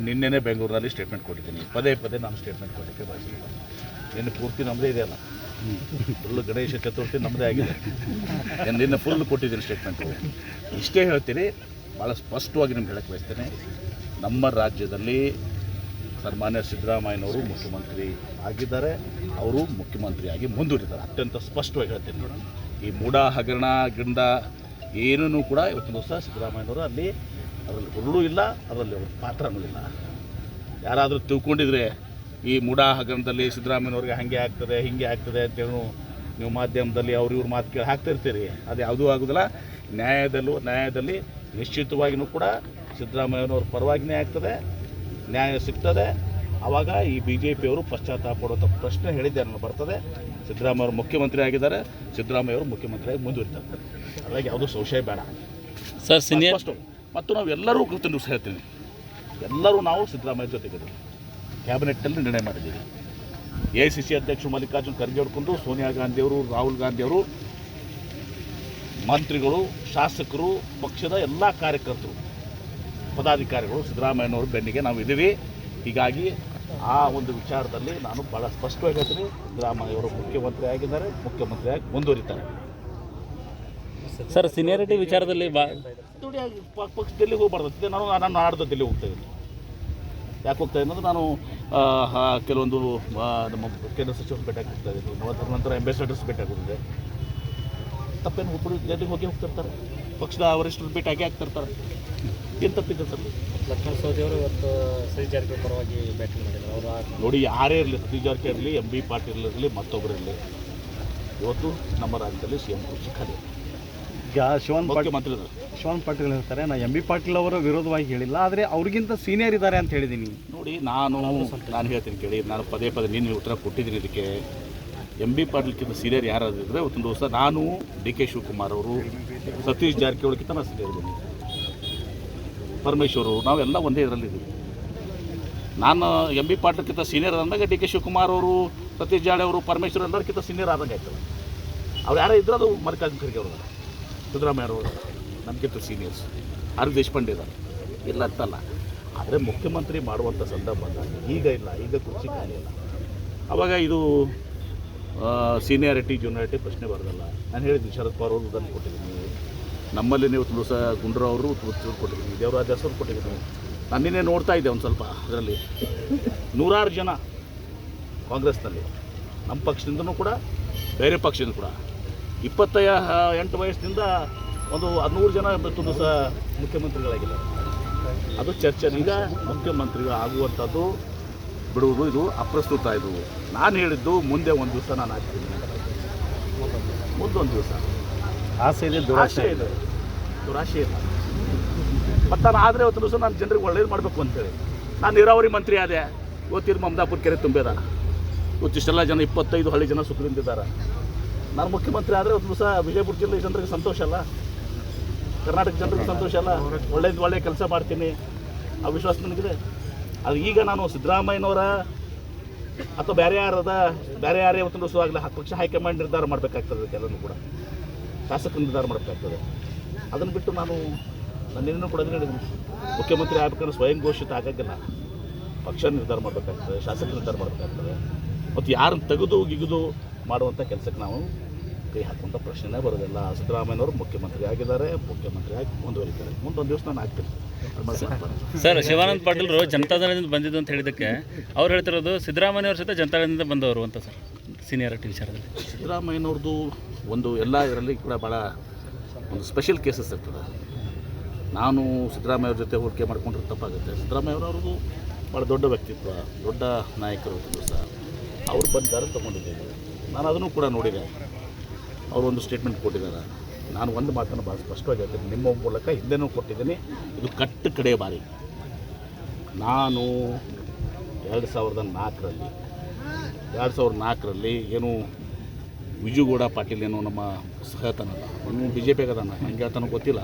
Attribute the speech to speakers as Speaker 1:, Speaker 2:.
Speaker 1: ನಾನು ನಿನ್ನೆನೇ ಬೆಂಗಳೂರಿನಲ್ಲಿ ಸ್ಟೇಟ್ಮೆಂಟ್ ಕೊಟ್ಟಿದ್ದೀನಿ. ಪದೇ ಪದೇ ನಾನು ಸ್ಟೇಟ್ಮೆಂಟ್ ಕೊಡಲಿಕ್ಕೆ ಬಯಸಿಲ್ಲ ನಿನ್ನೆ ಪೂರ್ತಿ ನಮ್ಮದೇ ಇದೆಯಲ್ಲ ಫುಲ್ಲು ಗಣೇಶ ಚತುರ್ಥಿ ನಮ್ಮದೇ ಆಗಿದೆ. ನಾನು ನಿನ್ನೆ ಫುಲ್ ಕೊಟ್ಟಿದ್ದೀನಿ ಸ್ಟೇಟ್ಮೆಂಟು ಇಷ್ಟೇ ಹೇಳ್ತೀನಿ ಭಾಳ ಸ್ಪಷ್ಟವಾಗಿ ನಿಮ್ಗೆ ಹೇಳಕ್ಕೆ ಬಯಸ್ತೇನೆ. ನಮ್ಮ ರಾಜ್ಯದಲ್ಲಿ ಸನ್ಮಾನ್ಯ ಸಿದ್ದರಾಮಯ್ಯನವರು ಮುಖ್ಯಮಂತ್ರಿ ಆಗಿದ್ದಾರೆ. ಅವರು ಮುಖ್ಯಮಂತ್ರಿಯಾಗಿ ಮುಂದುವರಿದ್ದಾರೆ ಅತ್ಯಂತ ಸ್ಪಷ್ಟವಾಗಿ ಹೇಳ್ತೀನಿ ಈ ಮೂಡ ಹಗರಣ ಗಿಂಡ ಏನೂ ಕೂಡ ಇವತ್ತಿನ ದಿವಸ ಸಿದ್ದರಾಮಯ್ಯನವರು ಅಲ್ಲಿ ಅದರಲ್ಲಿ ಹುರುಳು ಇಲ್ಲ, ಅದರಲ್ಲಿ ಅವ್ರ ಪಾತ್ರನೂ ಇಲ್ಲ. ಯಾರಾದರೂ ತಿಳ್ಕೊಂಡಿದ್ರೆ ಈ ಮೂಡಾ ಹಗರಣದಲ್ಲಿ ಸಿದ್ದರಾಮಯ್ಯನವ್ರಿಗೆ ಹಾಗೆ ಆಗ್ತದೆ, ಹೀಗೆ ಆಗ್ತದೆ ಅಂತೇಳಿ ನೀವು ಮಾಧ್ಯಮದಲ್ಲಿ ಅವ್ರ ಇವ್ರ ಮಾತು ಕೇಳಿ ಹಾಕ್ತಿರ್ತೀರಿ ಅದು ಯಾವುದೂ ಆಗೋದಿಲ್ಲ. ನ್ಯಾಯದಲ್ಲೂ ನ್ಯಾಯದಲ್ಲಿ ನಿಶ್ಚಿತವಾಗಿಯೂ ಕೂಡ ಸಿದ್ದರಾಮಯ್ಯನವ್ರ ಪರವಾಗಿಯೇ ಆಗ್ತದೆ. ನ್ಯಾಯ ಸಿಗ್ತದೆ. ಆವಾಗ ಈ ಬಿ ಜೆ ಪಿಯವರು ಪಶ್ಚಾತ್ತಾಪ ಪಡುವಂಥ ಪ್ರಶ್ನೆ ಹೇಳಿದ್ದೆ ನಾನು ಬರ್ತದೆ. ಸಿದ್ದರಾಮಯ್ಯ ಅವರು ಮುಖ್ಯಮಂತ್ರಿ ಆಗಿದ್ದಾರೆ. ಸಿದ್ದರಾಮಯ್ಯ ಅವರು ಮುಖ್ಯಮಂತ್ರಿಯಾಗಿ ಮುಂದುವರಿತಾರೆ. ಹಾಗಾಗಿ ಯಾವುದು ಸಂಶಯ ಬೇಡ.
Speaker 2: ಸರ್ ಸಿನಿಯರ್
Speaker 1: ಅಷ್ಟು ಮತ್ತು ನಾವು ಎಲ್ಲರೂ ಕೃತ ಹೇಳ್ತೀವಿ ಹೇಳ್ತೀನಿ. ಎಲ್ಲರೂ ನಾವು ಸಿದ್ದರಾಮಯ್ಯ ಜೊತೆಗಿದ್ದೀವಿ ಕ್ಯಾಬಿನೆಟ್ಟಲ್ಲಿ ನಿರ್ಣಯ ಮಾಡಿದ್ದೀವಿ. ಎ ಐ ಸಿ ಸಿ ಅಧ್ಯಕ್ಷ ಮಲ್ಲಿಕಾರ್ಜುನ್ ಖರ್ಗೆ ಹೊಡ್ಕೊಂಡು ಸೋನಿಯಾ ಗಾಂಧಿಯವರು ರಾಹುಲ್ ಗಾಂಧಿಯವರು ಮಂತ್ರಿಗಳು ಶಾಸಕರು ಪಕ್ಷದ ಎಲ್ಲ ಕಾರ್ಯಕರ್ತರು ಪದಾಧಿಕಾರಿಗಳು ಸಿದ್ದರಾಮಯ್ಯನವ್ರ ಬೆನ್ನಿಗೆ ನಾವು ಇದ್ದೀವಿ. ಹೀಗಾಗಿ ಆ ಒಂದು ವಿಚಾರದಲ್ಲಿ ನಾನು ಭಾಳ ಸ್ಪಷ್ಟವಾಗಿ ಹೇಳ್ತೀನಿ. ಇವರು ಮುಖ್ಯಮಂತ್ರಿ ಆಗಿದ್ದಾರೆ. ಮುಖ್ಯಮಂತ್ರಿಯಾಗಿ ಮುಂದುವರಿತಾರೆ.
Speaker 2: ಸರ್ ಸೀನಿಯರಿಟಿ ವಿಚಾರದಲ್ಲಿ
Speaker 1: ನೋಡಿ ಪಕ್ಷ ಡೆಲ್ಲಿಗೆ ಹೋಗ್ಬಾರ್ದು. ನಾನು ನಾನು ನಾಡ್ದು ಡೆಲ್ಲಿ ಹೋಗ್ತಾ ಇದ್ದೀನಿ. ಯಾಕೆ ಹೋಗ್ತಾ ಇದ್ದೀನಿ ಅಂದ್ರೆ ನಾನು ಕೆಲವೊಂದು ನಮ್ಮ ಕೇಂದ್ರ ಸಚಿವರು ಭೇಟಿಯಾಗ್ತಾ ಇದ್ದೀನಿ ಅದರ ನಂತರ ಅಂಬಾಸಿಡರ್ಸ್ ಭೇಟಿ ಆಗೋದಿದೆ. ತಪ್ಪೇನು ಹೋಗಿ ಹೋಗ್ತಿರ್ತಾರೆ ಪಕ್ಷದ ವರಿಷ್ಠರು ಭೇಟಿಯಾಗಿ ಆಗಿ ಆಗ್ತಿರ್ತಾರೆ ಏನು ತಪ್ಪಿದೆ ಸರ್?
Speaker 3: ಲಕ್ಷ್ಮಣ ಸವದಿ ಅವರು ಇವತ್ತು ಶ್ರೀ ಜಾರಕಿಹೊಳಿ ಪರವಾಗಿ ಬ್ಯಾಟಿಂಗ್ ಮಾಡಿದ್ರು. ಅವರು
Speaker 1: ನೋಡಿ ಯಾರೇ ಇರಲಿ ಸತೀಶ್ ಜಾರಕಿಹೊಳಿ ಇರಲಿ ಎಂ ಬಿ ಪಾಟೀಲ್ ಇರಲಿ ಮತ್ತೊಬ್ಬರು ಇರಲಿ ಇವತ್ತು ನಮ್ಮ ರಾಜ್ಯದಲ್ಲಿ ಸಿ ಎಂ ಕುರ್ಚಿ ಖಾಲಿ
Speaker 4: ಈಗ ಶಿವನ್ ಪಾಟೀಲ್ ಶಿವನ್ ಪಾಟೀಲ್ ಹೇಳ್ತಾರೆ ನಾ ಎಂ ಬಿ ಪಾಟೀಲ್ ಅವರ ವಿರೋಧವಾಗಿ ಹೇಳಿಲ್ಲ ಆದರೆ ಅವ್ರಿಗಿಂತ ಸೀನಿಯರ್ ಇದ್ದಾರೆ ಅಂತ ಹೇಳಿದ್ದೀನಿ.
Speaker 1: ನೋಡಿ ನಾನು ನಾನು ಹೇಳ್ತೀನಿ ಕೇಳಿ ನಾನು ಪದೇ ಪದೇ ನಿನ್ನೆ ಉತ್ತರ ಕೊಟ್ಟಿದ್ದೀನಿ ಇದಕ್ಕೆ. ಎಂ ಬಿ ಪಾಟೀಲ್ಕಿಂತ ಸೀನಿಯರ್ ಯಾರಾದಿದ್ರೆ ಇವತ್ತೊಂದು ದಿವಸ ನಾನು ಡಿ ಕೆ ಶಿವಕುಮಾರ್ ಅವರು ಸತೀಶ್ ಜಾರಕಿಹೊಳಿಗಿಂತ ನಾನು ಸೀನಿಯರ್ ಇದ್ದೀನಿ. ಪರಮೇಶ್ವರು, ನಾವೆಲ್ಲ ಒಂದೇ ಇದರಲ್ಲಿದ್ದೀವಿ ನಾನು ಎಂ ಬಿ ಪಾಟೀಲ್ಕಿಂತ ಸೀನಿಯರ್ ಅಂದಾಗ ಡಿ ಕೆ ಶಿವಕುಮಾರ್ ಅವರು, ಸತೀಶ್ ಜಾಡೆ ಅವರು, ಪರಮೇಶ್ವರ್ ಎಲ್ಲರಿಗಿಂತ ಸೀನಿಯರ್ ಆದಂಗೆ ಆಯ್ತದೆ. ಅವ್ರು ಯಾರೇ ಇದ್ರೂ ಅದು ಮಲ್ಲಿಕಾರ್ಜುನ ಖರ್ಗೆ ಅವರು ಸಿದ್ದರಾಮಯ್ಯ ಅವರು ನಮಗಿಂತ ಸೀನಿಯರ್ಸ್ ಆರ್ ದೇಶಪಾಂಡೆ ಇದ್ದಾರೆ. ಇಲ್ಲ ಅಂತಲ್ಲ. ಆದರೆ ಮುಖ್ಯಮಂತ್ರಿ ಮಾಡುವಂಥ ಸಂದರ್ಭ ಈಗ ಇಲ್ಲ. ಈಗ ಕುರ್ಚಿ ಖಾಲಿ ಇಲ್ಲ. ಆವಾಗ ಇದು ಸೀನಿಯಾರಿಟಿ ಜೂನಿಯಾರಿಟಿ ಪ್ರಶ್ನೆ ಬರೋದಲ್ಲ. ನಾನು ಹೇಳಿದ್ದೀನಿ ಶರದ್ ಪವಾರ್ ಅವರು ಕೊಟ್ಟಿದ್ದೀನಿ. ನಮ್ಮಲ್ಲಿ ನೀವು ತುಳಸ ಗುಂಡ್ರಾವ್ ಅವರು ಕೊಟ್ಟಿದ್ದೀವಿ ದೇವರಾಜ ಹೆಸರು ಕೊಟ್ಟಿದ್ದೀನಿ ನಾನು ನಿನ್ನೆ ನೋಡ್ತಾ ಇದ್ದೆ ಒಂದು ಸ್ವಲ್ಪ ಅದರಲ್ಲಿ. ನೂರಾರು ಜನ ಕಾಂಗ್ರೆಸ್ನಲ್ಲಿ. ನಮ್ಮ ಪಕ್ಷದಿಂದನೂ ಕೂಡ, ಬೇರೆ ಪಕ್ಷದಿಂದ ಕೂಡ. ಇಪ್ಪತ್ತ ಎಂಟು ವಯಸ್ಸಿನಿಂದ ಒಂದು ಹದಿನೂರು ಜನ ತುಂಬ ಸಹ ಮುಖ್ಯಮಂತ್ರಿಗಳಾಗಿದ್ದಾರೆ. ಅದು ಚರ್ಚೆ ಈಗ ಮುಖ್ಯಮಂತ್ರಿಗಳು ಆಗುವಂಥದ್ದು ಬಿಡುವುದು ಇದು ಅಪ್ರಸ್ತುತ ಇದು. ನಾನು ಹೇಳಿದ್ದು ಮುಂದೆ ಒಂದು ದಿವಸ ನಾನು ಹಾಕ್ತೀನಿ. ಮುಂದೊಂದು ದಿವಸ.
Speaker 4: ಆಸೆ ಇದೆ ದುರಾಶೆ
Speaker 1: ಇದೆ. ದುರಾಶೆ ಇಲ್ಲ. ಮತ್ತು ನಾನು ಆದರೆ ಇವತ್ತು ದಿವಸ ನಾನು ಜನರಿಗೆ ಒಳ್ಳೇದು ಮಾಡಬೇಕು ಅಂತೇಳಿ ನಾನು ನೀರಾವರಿ ಮಂತ್ರಿ ಆದೆ. ಇವತ್ತಿನ ಮಮದಾಪುರ ಕೆರೆ ತುಂಬ್ಯದ ಇವತ್ತಿಷ್ಟೆಲ್ಲ ಜನ ಇಪ್ಪತ್ತೈದು ಹಳ್ಳಿ ಜನ ಸುಖದಿಂದಿದ್ದಾರೆ ನಾನು ಮುಖ್ಯಮಂತ್ರಿ ಆದರೆ ಒಂದು ದಿವಸ ವಿಜಯಪುರ ಜಿಲ್ಲೆ ಜನರಿಗೆ ಸಂತೋಷ ಅಲ್ಲ. ಕರ್ನಾಟಕ ಜನರಿಗೆ ಸಂತೋಷ ಅಲ್ಲ. ಒಳ್ಳೇದು ಒಳ್ಳೆಯ ಕೆಲಸ ಮಾಡ್ತೀನಿ. ಆ ವಿಶ್ವಾಸ ನನಗಿದೆ. ಅದು ಈಗ ನಾನು ಸಿದ್ದರಾಮಯ್ಯನವರ ಅಥವಾ ಬೇರೆ ಯಾರದ ಬೇರೆ ಯಾರೇ ಒಂದು ದಿವಸ ಆಗಲಿ ಪಕ್ಷ ಹೈಕಮಾಂಡ್ ನಿರ್ಧಾರ ಮಾಡಬೇಕಾಗ್ತದೆ ಕೆಲವೊಂದು ಕೂಡ. ಶಾಸಕರು ನಿರ್ಧಾರ ಮಾಡಬೇಕಾಗ್ತದೆ. ಅದನ್ನು ಬಿಟ್ಟು ನಾನು ನನ್ನ ಇನ್ನೂ ಕೂಡ ಹೇಳಿದ್ದೀನಿ. ಮುಖ್ಯಮಂತ್ರಿ ಆಗ್ಬೇಕಂದ್ರೆ ಸ್ವಯಂ ಘೋಷಿತ ಆಗೋಕ್ಕಿಲ್ಲ. ಪಕ್ಷ ನಿರ್ಧಾರ ಮಾಡಬೇಕಾಗ್ತದೆ ಶಾಸಕ ನಿರ್ಧಾರ ಮಾಡಬೇಕಾಗ್ತದೆ. ಮತ್ತು ಯಾರನ್ನು ತೆಗೆದು ಗಿಗಿದು ಮಾಡುವಂಥ ಕೆಲಸಕ್ಕೆ ನಾವು ಕೈ ಹಾಕುವಂಥ ಪ್ರಶ್ನೆನೇ ಬರೋದಿಲ್ಲ. ಸಿದ್ದರಾಮಯ್ಯನವರು ಮುಖ್ಯಮಂತ್ರಿ ಆಗಿದ್ದಾರೆ, ಮುಖ್ಯಮಂತ್ರಿ ಆಗಿ ಮುಂದುವರಿತಾರೆ. ಮುಂದೊಂದು ದಿವಸ ನಾನು ಆಗ್ತೀನಿ.
Speaker 2: ಸರ್, ಶಿವಾನಂದ ಪಾಟೀಲ್ರು ಜನತಾದಳದಿಂದ ಬಂದಿದ್ದು ಅಂತ ಹೇಳಿದ್ದಕ್ಕೆ, ಅವ್ರು ಹೇಳ್ತಿರೋದು ಸಿದ್ದರಾಮಯ್ಯವ್ರ ಸಹಿತ ಜನತಾದಳದಿಂದ ಬಂದವರು ಅಂತ ಸರ್. ಸೀನಿಯರಿಟಿ ವಿಚಾರದಲ್ಲಿ?
Speaker 1: ಸಿದ್ದರಾಮಯ್ಯನವ್ರದ್ದು ಒಂದು ಎಲ್ಲ ಇದರಲ್ಲಿ ಕೂಡ ಭಾಳ ಒಂದು ಸ್ಪೆಷಲ್ ಕೇಸಸ್ ಇರ್ತದೆ. ನಾನು ಸಿದ್ದರಾಮಯ್ಯವ್ರ ಜೊತೆ ಹೋಲಿಕೆ ಮಾಡಿಕೊಂಡ್ರೆ ತಪ್ಪಾಗುತ್ತೆ. ಸಿದ್ದರಾಮಯ್ಯವ್ರವ್ರದ್ದು ಭಾಳ ದೊಡ್ಡ ವ್ಯಕ್ತಿತ್ವ, ದೊಡ್ಡ ನಾಯಕರು ಸಹ ಅವ್ರು ಬಂದಿದ್ದಾರೆ ತೊಗೊಂಡಿದ್ದೇನೆ. ನಾನು ಅದನ್ನು ಕೂಡ ನೋಡಿದೆ. ಅವರು ಒಂದು ಸ್ಟೇಟ್ಮೆಂಟ್ ಕೊಟ್ಟಿದ್ದಾರೆ. ನಾನು ಒಂದು ಮಾತನ್ನು ಭಾಳ ಸ್ಪಷ್ಟವಾಗಿ ಹೇಳ್ತೀನಿ. ನಿಮ್ಮ ಮೂಲಕ ಹಿಂದೆನೂ ಕೊಟ್ಟಿದ್ದೀನಿ. ಇದು ಕಟ್ಟು ಕಡೆಯ ಬಾರಿ. ನಾನು ಎರಡು ಸಾವಿರದ ನಾಲ್ಕರಲ್ಲಿ ಎರಡು ಸಾವಿರದ ನಾಲ್ಕರಲ್ಲಿ ಏನು ವಿಜುಗೌಡ ಪಾಟೀಲ್ ಏನು ನಮ್ಮ ಸಹತನಲ್ಲ ಅವನು ಬಿ ಜೆ ಪಿ ಅದಾನ ಹೆಂಗೆ ಹೇಳ್ತಾನೋ ಗೊತ್ತಿಲ್ಲ.